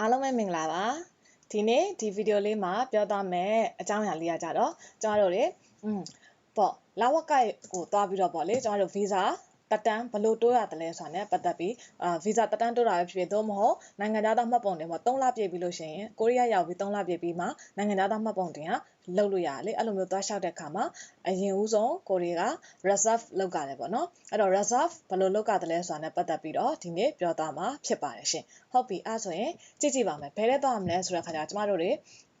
အားလုံးပဲမင်္ဂလာပါဒီနေ့ဒီဗီဒီယိုလေးမှာပြောသွားမယ်အကြောင်းအရာလေးကကြတော့ကျမတို့တွေอืมပေါ့လာဝကကိုသွားပြီးတော့ပေါ့လေကျမတို့ဗီဇာ တက်တန်းဘလို့တိုးရတယ်လဲဆိုတာ ਨੇ ပတ်သက်ပြီးအာဗီဇာတက်တန်းတိုးတာပဲဖြစ်ဖြစ်သို့မဟုတ်နိုင်ငံသားသားမှတ်ပုံတင်ပေါ့3လပြည့်ပြီလို့ရှိရင်ကိုရီးယားရောက်ပြီး3လပြည့်ပြီးမှနိုင်ငံသားသားမှတ်ပုံတင်ကလုပ်လို့ရတယ်လေအဲ့လိုမျိုးသွားလျှောက်တဲ့အခါမှာအရင်ဦးဆုံးကိုရီးယားက reserve လုပ်ကြတယ်ပေါ့နော်အဲ့တော့ reserve ဘယ်လိုလုပ်ကြတယ်လဲဆိုတာ ਨੇ ပတ်သက်ပြီးတော့ဒီနေ့ပြောသွားမှာဖြစ်ပါတယ်ရှင်ဟုတ်ပြီအဲ့ဆိုရင်ကြည့်ကြည့်ပါမယ်ဘယ်နဲ့သွားမလဲဆိုတဲ့ခါကျကျမတို့တွေ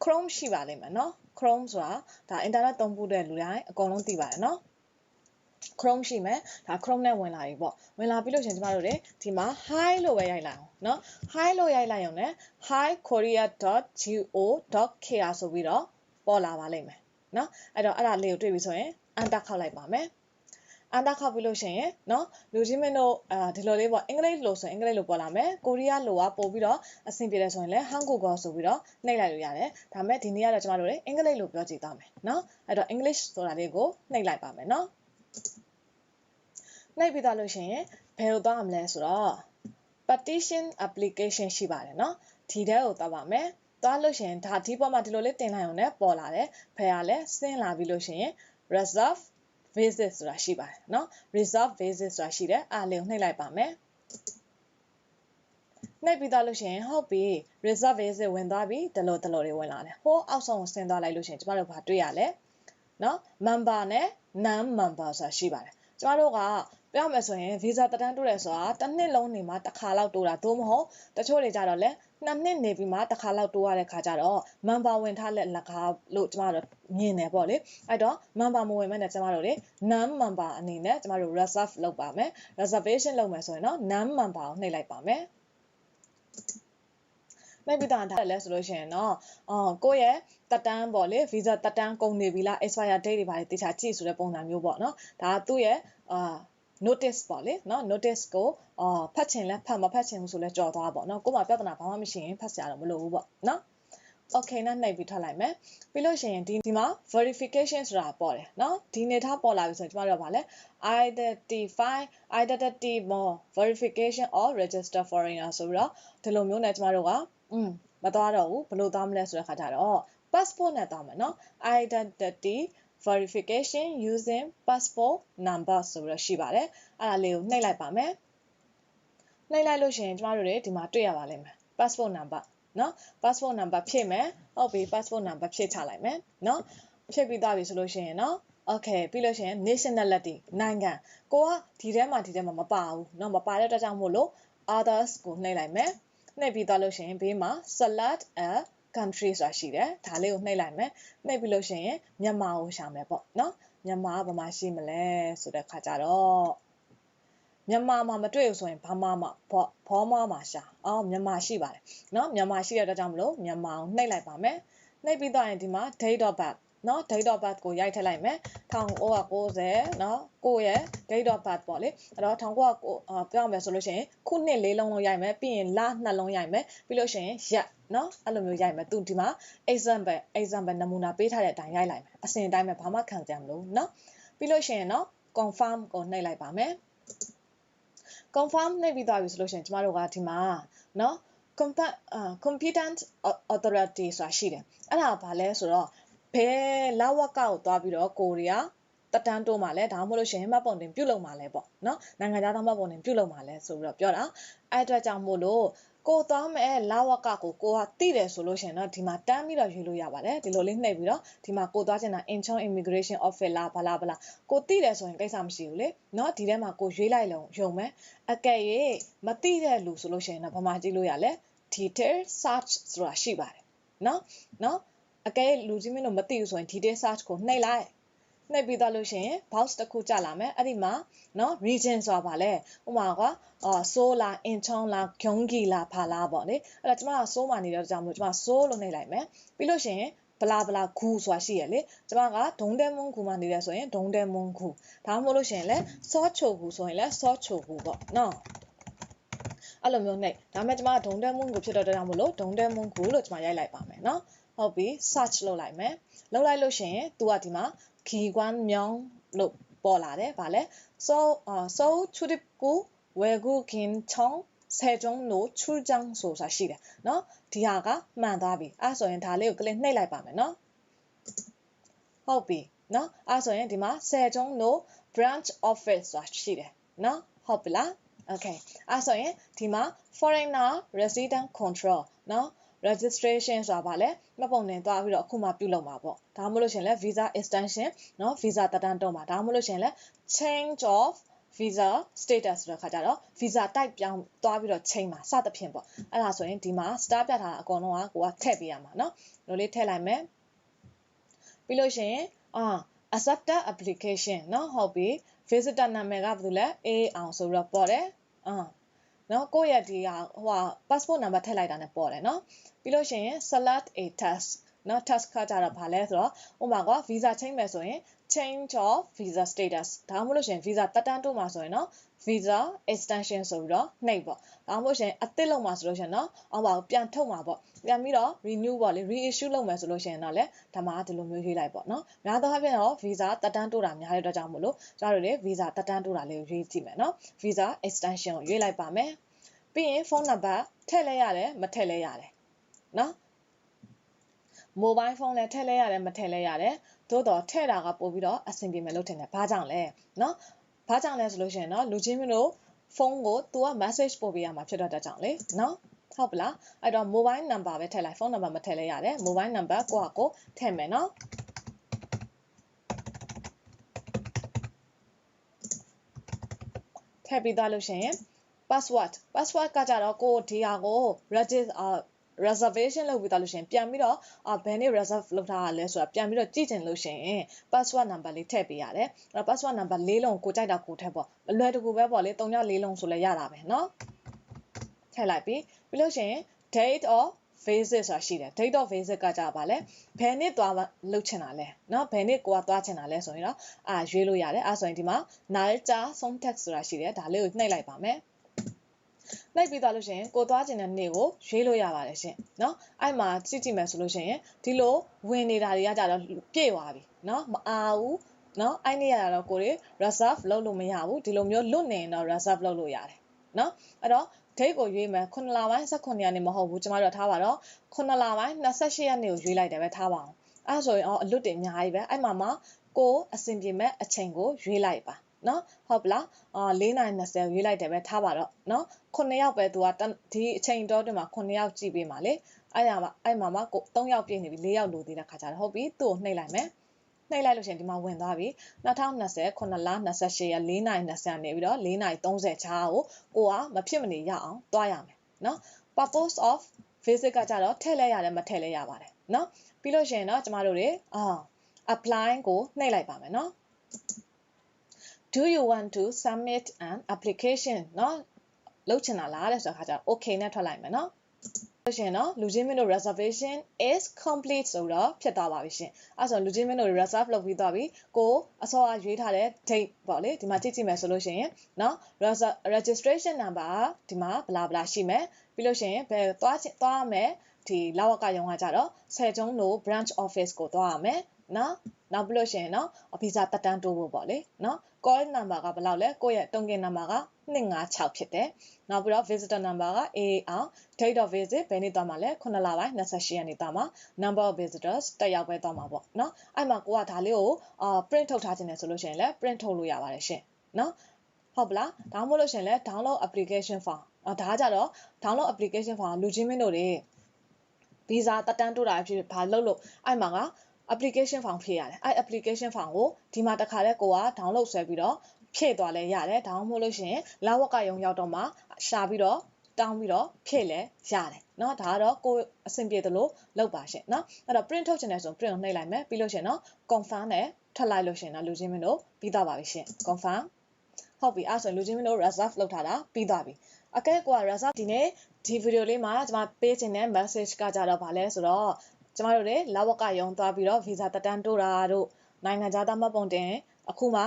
Chrome ရှိပါလိမ့်မယ်နော် Chrome ဆိုတာဒါ internet သုံးဖို့တဲ့လူတိုင်းအကုန်လုံးသိပါတယ်နော် Chrome ရှိမယ်ဒါ Chrome နဲ့ဝင်လာပြီပေါ့ဝင်လာပြီလို့ရှင်ကျမတို့တွေဒီမှာ hi လို့ပဲရိုက်လိုက်အောင်เนาะ hi လို့ရိုက်လိုက်ရုံနဲ့ hi korea.go.kr ဆိုပြီးတော့ပေါ်လာပါလိမ့်မယ်เนาะအဲ့တော့အဲ့ဒါလေးကိုတွေ့ပြီဆိုရင် enter ခောက်လိုက်ပါမယ်အန်တာခောက်ပြီးလို့ရှိရင်เนาะလူကြီးမင်းတို့အာဒီလိုလေးပေါ့အင်္ဂလိပ်လို့ဆိုရင်အင်္ဂလိပ်လို့ပေါ်လာမယ်ကိုရီးယားလိုကပို့ပြီးတော့အဆင်ပြေတယ်ဆိုရင်လည်း Hangul ဆိုပြီးတော့နှိပ်လိုက်လို့ရတယ်ဒါပေမဲ့ဒီနေ့ကတော့ကျမတို့တွေအင်္ဂလိပ်လိုပြောကြည့်သွားမယ်เนาะအဲ့တော့ English ဆိုတာလေးကိုနှိပ်လိုက်ပါမယ်เนาะ နှိပ်ပြီးသားလို့ရှိရင်ဘယ်လိုသွားမလဲဆိုတော့ partition application ရှိပါတယ်เนาะဒီထဲကိုသွားပါမယ်သွားလို့ရှိရင်ဒါဒီပေါ်မှာဒီလိုလေးတင်လိုက်အောင်နဲ့ပေါ်လာတယ်ဖယ်ရလဲဆင်းလာပြီးလို့ရှိရင် reserve visit ဆိုတာရှိပါတယ်เนาะ reserve visit ဆိုတာရှိတယ်အားလေးကိုနှိပ်လိုက်ပါမယ်နှိပ်ပြီးသားလို့ရှိရင်ဟုတ်ပြီ reserve visit ဝင်သွားပြီဒလိုဒလိုတွေဝင်လာတယ်ဟိုးအောက်ဆုံးကိုဆင်းသွားလိုက်လို့ရှိရင်ကျမတို့ဘာတွေ့ရလဲ နော် member နဲ့ non member ဆိုတာရှိပါတယ်ကျမတို့ကပြောမယ်ဆိုရင် visa တက်တန်းတိုးတယ်ဆိုတာတစ်နှစ်လုံးနေမှာတစ်ခါလောက်တိုးတာသို့မဟုတ်တချို့တွေကြတော့လဲနှစ်နှစ်နေပြီးမှတစ်ခါလောက်တိုးရတဲ့ခါကြတော့ member ဝင်ထားလက်လကားလို့ကျမတို့မြင်တယ်ပေါ့လေအဲ့တော့ member မဝင်မဲ့နဲ့ကျမတို့လေ non member အနေနဲ့ကျမတို့ reserve လုပ်ပါမယ် reservation လုပ်မယ်ဆိုရင်တော့ non member ကိုနှိပ်လိုက်ပါမယ် မဲ့ပြီးတော့ထားလဲဆိုလို့ရှိရင်တော့အော်ကိုယ့်ရဲ့တက်တန်းပေါ့လေ visa တက်တန်းကုန်နေပြီလား expire date တွေပါလေတခြားကြည့်ဆိုတဲ့ပုံစံမျိုးပေါ့နော်ဒါကသူ့ရဲ့အာ notice ပေါ့လေเนาะ notice ကိုအာဖတ်ချင်လဲဖတ်မဖတ်ချင်ဘူးဆိုလဲကြော်သွားပေါ့เนาะကို့မှာပြဿနာဘာမှမရှိရင်ဖတ်စရာတော့မလိုဘူးပေါ့เนาะ okay နဲ့နှိပ်ပြီးထွက်လိုက်မယ်ပြီးလို့ရှိရင်ဒီဒီမှာ verification ဆိုတာပေါ်တယ်เนาะဒီနေထားပေါ်လာပြီဆိုရင်ကျမတို့ကဗာလဲ identify identity more verification or register foreigner ဆိုပြီးတော့ဒီလိုမျိုးနဲ့ကျမတို့က อืมမသွားတော့ဘူးဘယ်လိုသွားမလဲဆိုတဲ့ခါကျတော့ passport နဲ့သွားမယ်เนาะ identity verification using passport number ဆိုပြီးတော့ရှိပါတယ်အဲ့ဒါလေးကိုနှိပ်လိုက်ပါမယ်နှိပ်လိုက်လို့ရှိရင်ကျမတို့တွေဒီမှာတွေ့ရပါလိမ့်မယ် passport number เนาะ passport number ဖြည့်မယ်ဟုတ်ပြီ passport number ဖြည့်ချလိုက်မယ်เนาะဖြည့်ပြီးသားပြီဆိုလို့ရှိရင်เนาะ okay ပြီးလို့ရှိရင် nationality နိုင်ငံကိုကဒီထဲမှာဒီထဲမှာမပါဘူးเนาะမပါတဲ့အတွက်ကြောင့်မို့လို့ others ကိုနှိပ်လိုက်မယ် နှိပ်ပြီးသွားလို့ရှိရင်ဘေးမှာ salad and country ဆိုတာရှိတယ်ဒါလေးကိုနှိပ်လိုက်မယ်နှိပ်ပြီးလို့ရှိရင်မြန်မာကိုရှာမယ်ပေါ့နော်မြန်မာကဘာမှရှိမလဲဆိုတဲ့ခါကြတော့မြန်မာမှာမတွေ့ဘူးဆိုရင်ဘာမှမဘောဘောမမှာရှာအော်မြန်မာရှိပါတယ်နော်မြန်မာရှိရတဲ့အတွက်ကြောင့်မလို့မြန်မာကိုနှိပ်လိုက်ပါမယ်နှိပ်ပြီးတော့ရင်ဒီမှာ date of birth နော် date of birth ကိုရိုက်ထည့်လိုက်မယ်1990နော်ကိုရဲ့ date of birth ပေါ့လေအဲ့တော့1990ပြောင်းမယ်ဆိုလို့ရှိရင်ခုနှစ်လေးလုံးလုံးရိုက်မယ်ပြီးရင်လနှစ်လုံးရိုက်မယ်ပြီးလို့ရှိရင်ရက်နော်အဲ့လိုမျိုးရိုက်မယ်သူဒီမှာ example example နမူနာပေးထားတဲ့အတိုင်းရိုက်လိုက်မယ်အစဉ်အတိုင်းပဲဘာမှခံကြမလို့နော်ပြီးလို့ရှိရင်နော် confirm ကိုနှိပ်လိုက်ပါမယ် confirm နှိပ်ပြီးသွားပြီဆိုလို့ရှိရင်ကျမတို့ကဒီမှာနော် competent authority ဆိုတာရှိတယ်အဲ့ဒါကဘာလဲဆိုတော့ ဘယ်လဝကကိုသွားပြီးတော့ကိုရီးယားတက်တန်းတိုးမှလဲဒါမှမဟုတ်လို့ရှိရင်မှတ်ပုံတင်ပြုတ်လုံမှလဲပေါ့နော်နိုင်ငံသားသားမှတ်ပုံတင်ပြုတ်လုံမှလဲဆိုပြီးတော့ပြောတာအဲ့အတွက်ကြောင့်မို့လို့ကိုသွားမဲ့လဝကကိုကိုကတိတယ်ဆိုလို့ရှိရင်တော့ဒီမှာတန်းပြီးတော့ယူလို့ရပါတယ်ဒီလိုလေးနှိပ်ပြီးတော့ဒီမှာကိုသွားချင်တာ Incheon Immigration Office လားဘာလားဘာလားကိုတိတယ်ဆိုရင်ကိစ္စမရှိဘူးလေเนาะဒီထဲမှာကိုရွေးလိုက်လုံးယုံမယ်အကယ်၍မတိတဲ့လူဆိုလို့ရှိရင်တော့ဘာမှကြည့်လို့ရလဲ detail search ဆိုတာရှိပါတယ်เนาะเนาะ အကဲလူကြီးမင်းတို့မသိဘူးဆိုရင် detail search ကိုနှိပ်လိုက်နှိပ်ပြီးတော့လို့ရှိရင် box တစ်ခုကြာလာမယ်အဲ့ဒီမှာเนาะ region ဆိုတာဗာလဲဥပမာကအာဆိုးလားအင်ချောင်းလားဂုံဂီလားဖာလားပေါ့လေအဲ့တော့ကျမကဆိုးမှနေတော့ကြောင့်မို့ကျမဆိုးလို့နှိပ်လိုက်မယ်ပြီးလို့ရှိရင်ဘလာဘလာဂူဆိုတာရှိရလေကျမကဒုံတဲမွန်းဂူမှနေတယ်ဆိုရင်ဒုံတဲမွန်းဂူဒါမှမဟုတ်လို့ရှိရင်လဲစောချိုဂူဆိုရင်လဲစောချိုဂူပေါ့နော်အဲ့လိုမျိုးနှိပ်ဒါမဲ့ကျမကဒုံတဲမွန်းဂူဖြစ်တော့ကြောင့်မလို့ဒုံတဲမွန်းဂူလို့ကျမရိုက်လိုက်ပါမယ်နော် ဟုတ်ပြီ search လုပ်လိုက်မယ်လုပ်လိုက်လို့ရှိရင် तू ကဒီမှာ key one မြောင်းလို့ပေါ်လာတယ်ဗာလဲ so uh so chudip ku wegu kin chong ဆယ်ကျုံလို့ချူချောင်းဆိုတာရှိတယ်နော်ဒီဟာကမှန်သွားပြီအဲဆိုရင်ဒါလေးကိုကလစ်နှိပ်လိုက်ပါမယ်နော်ဟုတ်ပြီနော်အဲဆိုရင်ဒီမှာဆယ်ကျုံလို့ branch office ဆိုတာရှိတယ်နော်ဟုတ်ပြီလား okay အဲဆိုရင်ဒီမှာ foreigner resident control နော် registration ဆိုတာဗာလဲမှတ်ပုံတင်သွားပြီးတော့အခုမှပြုလုပ်မှာပေါ့ဒါမှမဟုတ်လို့ရှင်လဲ visa extension เนาะ visa တက်တန်းတော့မှာဒါမှမဟုတ်လို့ရှင်လဲ change of visa status ဆိုတဲ့ခါကျတော့ visa type ပြောင်းသွားပြီးတော့ change မှာစသဖြင့်ပေါ့အဲ့ဒါဆိုရင်ဒီမှာ star ပြထားတာအကုန်လုံးကကိုကထည့်ပေးရမှာเนาะလိုလေးထည့်လိုက်မယ်ပြီးလို့ရှင်အာ accepted application เนาะဟုတ်ပြီ visitor နာမည်ကဘာလို့လဲ A အောင်ဆိုပြီးတော့ပေါ်တယ်အာ နော်ကိုယ့်ရဲ့ဒီဟာဟိုဟာ passport number ထည့်လိုက်တာနဲ့ပေါ်တယ်နော်ပြီးလို့ရှိရင် select a task နော် task ကကြတော့ဗာလဲဆိုတော့ဥပမာက visa change မယ်ဆိုရင် change of visa status ဒါမှမဟုတ်လို့ရှိရင် visa တက်တန်းတိုးမှာဆိုရင်နော် visa extension ဆိုပြီးတော့နှိပ်ပေါ့ဒါမှမဟုတ်ရှင်အသစ်လုပ်မှာဆိုလို့ရှင်နော်အော်ပါပြန်ထုတ်မှာပေါ့ပြန်ပြီးတော့ renew ပေါ့လေ reissue လုပ်မယ်ဆိုလို့ရှင်တော့လေဒါမှဒီလိုမျိုးရေးလိုက်ပေါ့နော်များသောအားဖြင့်တော့ visa တက်တန်းတိုးတာများတဲ့အတွက်ကြောင့်မို့လို့ကျတို့လေ visa တက်တန်းတိုးတာလေးကိုရေးကြည့်မယ်နော် visa extension ကိုရွေးလိုက်ပါမယ်ပြီးရင်ဖုန်းနံပါတ်ထည့်လဲရတယ်မထည့်လဲရတယ်နော် မိုဘိုင်းဖုန်းလည်းထည့်လဲရတယ်မထည့်လဲရတယ်သို့တော့ထည့်တာကပို့ပြီးတော့အဆင်ပြေမယ်လို့ထင်တယ်ဘာကြောင့်လဲနော်ဘာကြောင့်လဲဆိုလို့ရှိရင်နော်လူချင်းမျိုးတို့ဖုန်းကို तू က message ပို့ပေးရမှာဖြစ်တော့တကြောင်လေနော်ဟုတ်ပလားအဲ့တော့ mobile number ပဲထည့်လိုက်ဖုန်းနံပါတ်မထည့်လဲရတယ် mobile number ကိုကကိုထည့်မယ်နော်ထည့်ပြီးသားလို့ရှိရင် password password ကကြတော့ကိုဒီဟာကို register reservation လုပ်ပြီးသားလို့ရှိရင်ပြန်ပြီးတော့ဘယ်နေ့ reserve လုပ်ထားရလဲဆိုတာပြန်ပြီးတော့ကြည့်ချင်လို့ရှိရင် password number လေးထည့်ပေးရတယ်အဲ့တော့ password number ၄လုံးကိုကြိုက်တာကိုထည့်ပေါ့အလွယ်တကူပဲပေါ့လေ၃ည၄လုံးဆိုလဲရတာပဲเนาะထည့်လိုက်ပြီပြီးလို့ရှိရင် date of visit ဆိုတာရှိတယ် date of visit ကကြပါလဲဘယ်နှစ်သွားလုပ်ချင်တာလဲเนาะဘယ်နှစ်ကိုကသွားချင်တာလဲဆိုရင်တော့အာရွေးလို့ရတယ်အဲဆိုရင်ဒီမှာ nalja song text ဆိုတာရှိတယ်ဒါလေးကိုနှိပ်လိုက်ပါမယ် လိုက်ပြီးသွားလို့ရှိရင်ကိုသွားခြင်းတဲ့နေ့ကိုရွေးလို့ရပါတယ်ရှင်เนาะအဲ့မှာကြည့်ကြည့်မယ်ဆိုလို့ရှိရင်ဒီလိုဝင်နေတာတွေကကြတော့ပြည့်သွားပြီเนาะမအားဘူးเนาะအဲ့နေ့ရတာတော့ကိုတွေ reserve လုပ်လို့မရဘူးဒီလိုမျိုးလွတ်နေရင်တော့ reserve လုပ်လို့ရတယ်เนาะအဲ့တော့ date ကိုရွေးမယ်9လပိုင်း18ရက်နေ့မဟုတ်ဘူးကျမတို့ထားပါတော့9လပိုင်း28ရက်နေ့ကိုရွေးလိုက်တယ်ပဲထားပါအောင်အဲ့ဆိုရင်အော်အလွတ်တင်အများကြီးပဲအဲ့မှာမှကိုအဆင်ပြေမဲ့အချိန်ကိုရွေးလိုက်ပါ နော်ဟုတ်ပလားအာ၄နိုင်20ရွေးလိုက်တယ်ပဲထားပါတော့နော်9ယောက်ပဲသူကဒီအချိန်တော့တွင်မှာ9ယောက်ကြည့်ပေးပါလေအဲ့ရမှာအဲ့မှာမှကို3ယောက်ပြည့်နေပြီ4ယောက်လိုသေးတဲ့ခါကျတော့ဟုတ်ပြီသူ့ကိုနှိပ်လိုက်မယ်နှိပ်လိုက်လို့ရှိရင်ဒီမှာဝင်သွားပြီ2020 9လ28ရက်4နိုင်20နေပြီးတော့4နိုင်30ချားကိုကိုကမဖြစ်မနေရအောင်တွားရမယ်နော် purpose of visit ကကြတော့ထည့်လဲရတယ်မထည့်လဲရပါတယ်နော်ပြီးလို့ရှိရင်တော့ကျမတို့တွေအာ apply ကိုနှိပ်လိုက်ပါမယ်နော် do you want to submit an application เนาะလုပ်ချင်တာလားတဲ့ဆိုတဲ့ခါကျတော့ okay နဲ့ထွက်လိုက်မယ်เนาะလို့ရှင်နော်လူချင်းမင်းတို့ reservation is complete ဆိုတော့ဖြစ်သွားပါပြီရှင်အဲဆိုလူချင်းမင်းတို့ reserve လုပ်ပြီးသွားပြီကိုအစောအရွေးထားတဲ့ date ပေါ့လေဒီမှာကြည့်ကြည့်မယ်ဆိုလို့ရှိရင်နော် registration number ဒီမှာဘလာဘလာရှိမယ်ပြီးလို့ရှိရင်ဘယ်သွားသွားမယ်ဒီလာဝကရုံကကြတော့ဆယ်ကျုံးလို့ branch office ကိုသွားရမယ် နော်နောက်ပြီးလို့ရှိရင်နော်ဗီဇာတက်တန်းတိုးဖို့ပေါ့လေနော် call number ကဘယ်လောက်လဲကိုယ့်ရဲ့တုံးကင် number က256ဖြစ်တယ်နောက်ပြီးတော့ visitor number က AA အောင် date of visit ဘယ်နေ့သွားမှာလဲ9လပိုင်း28ရက်နေ့သွားမှာ number of visitors တက်ရောက်ပဲသွားမှာပေါ့နော်အဲ့မှာကိုကဒါလေးကိုအာ print ထုတ်ထားခြင်းနဲ့ဆိုလို့ရှိရင်လည်း print ထုတ်လို့ရပါတယ်ရှင်နော်ဟုတ်ပလားဒါမှမဟုတ်လို့ရှင်လဲ download application form အာဒါကကြတော့ download application form လူချင်းမင်းတို့တွေ visa တက်တန်းတိုးတာဖြစ်ဘာလုပ်လို့အဲ့မှာက application form ဖြည့်ရတယ်အဲ့ application form ကိုဒီမှာတခါလဲကိုက download ဆွဲပြီးတော့ဖြည့်သွားလဲရတယ်ဒါမှမဟုတ်လို့ရှိရင်လာဝကရုံရောက်တော့မှရှာပြီးတော့တောင်းပြီးတော့ဖြည့်လဲရတယ်เนาะဒါကတော့ကိုအဆင်ပြေသလိုလုပ်ပါရှင်เนาะအဲ့တော့ print ထုတ်ချင်တယ်ဆို print ကိုနှိပ်လိုက်မယ်ပြီးလို့ရှင်เนาะ confirm နဲ့ထွက်လိုက်လို့ရှင်เนาะလူချင်းမင်းတို့ပြီးသွားပါပြီရှင် confirm ဟုတ်ပြီအဲ့ဆိုလူချင်းမင်းတို့ reserve လုပ်ထားတာပြီးသွားပြီအကဲကွာ reserve ဒီနေ့ဒီဗီဒီယိုလေးမှာကျွန်မပေးချင်တဲ့ message ကကြတော့ဗာလဲဆိုတော့ ကျမတို့လည်းလဝကရုံသွားပြီးတော့ visa တက်တန်းတိုးတာတို့နိုင်ငံခြားသားမှတ်ပုံတင်အခုမှ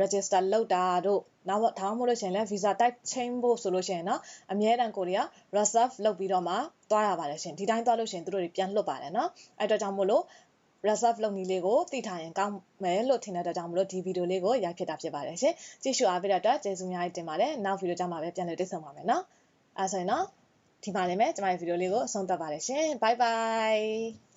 register လုပ်တာတို့နောက်ဒါမှမဟုတ်လို့ရှိရင်လည်း visa type change ဖို့ဆိုလို့ရှိရင်เนาะအမြဲတမ်းကိုတွေက reserve လုပ်ပြီးတော့မှသွားရပါတယ်ရှင်ဒီတိုင်းသွားလို့ရှိရင်တို့တွေပြန်လွတ်ပါတယ်เนาะအဲ့တော့ကြောင့်မို့လို့ reserve လုပ်နည်းလေးကိုသိထားရင်ကောင်းမယ်လို့ထင်တဲ့အတွက်ကြောင့်မလို့ဒီဗီဒီယိုလေးကိုရိုက်ဖြစ်တာဖြစ်ပါတယ်ရှင်ကြည့်ရှုအားပေးတဲ့အတွက်ကျေးဇူးများတင်ပါတယ်နောက်ဗီဒီယိုကြမှာပဲပြန်လည်တွေ့ဆုံပါမယ်เนาะ အဲဆိုရင်တော့ ဒီမှာနေမယ်ကျမရဲ့ဗီဒီယိုလေးကိုအဆုံးသတ်ပါတယ်ရှင် bye bye